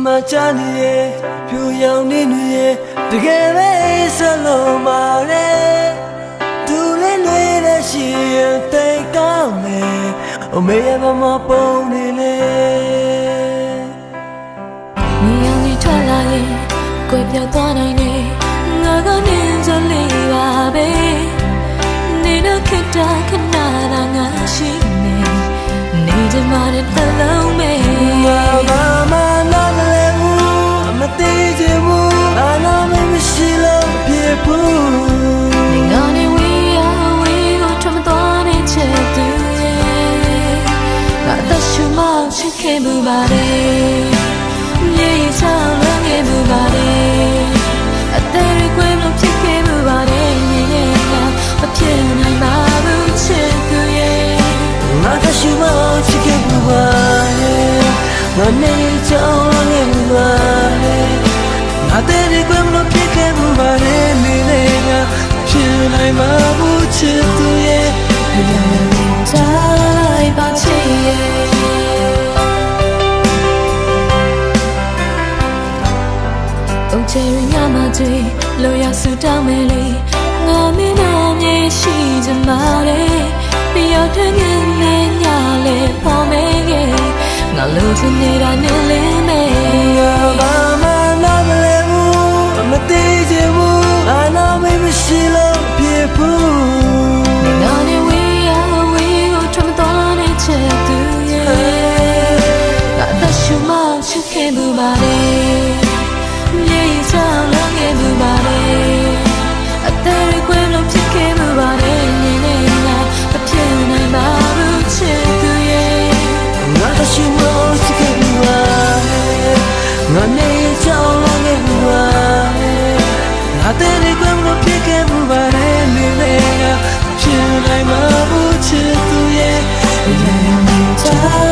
ချနေရဲ့ဖြူရောင်နေနေရဲ့တကယ်ပဲစလုံးပါလေသူလေးတွေနဲ့ရှိရင်တိတ်ကောင်းမယ်အမေရမမပုံနေလေမြေရောင်ကြီးထွက်လာရင်ကွယ်ပြောက်သွားနိုင်တယ်ငါကနေကြလေးပါပဲနေတော့ခက်တာခဏတာငါရှိနေနေကြမှာတဲ့တလုံးမဲငါမမ ပါတယ်မြေချောင်းလွန်ခဲ့မှုပါတယ်အသေးတွေကွယ်လို့ဖြစ်ခဲ့မှုပါတယ်နေနဲ့ငါမဖြစ်နိုင်ပါဘူးချစ်သူရဲ့ငါကရှိမချစ်ခဲ့ဘူးပါရဲ့ငါနေကြောင်းငယ်ဘူးပါရဲ့ငါတဲ့ဒီကွယ်မလို့ဖြစ်ခဲ့ဘူးပါရဲ့နေလေငါဖြစ်နိုင်မှာဘူးချစ်သူရဲ့ ချယ်ရငါမကြွေလိုရဆူတောင်းမယ်လေငါမင်းနာမြေရှိချင်ပါလေပြရောက်တဲ့ငင်းနဲ့ညလေပေါ်မဲရဲ့ငါလိုချင်နေတာနဲ့ ငါတဲ့ဒီကွယ်မလို့ဖြစ်ခဲ့ဘူးပါနေလေငါဖြစ်နိုင်မှာဘူးချစ်သူရဲ့ချာ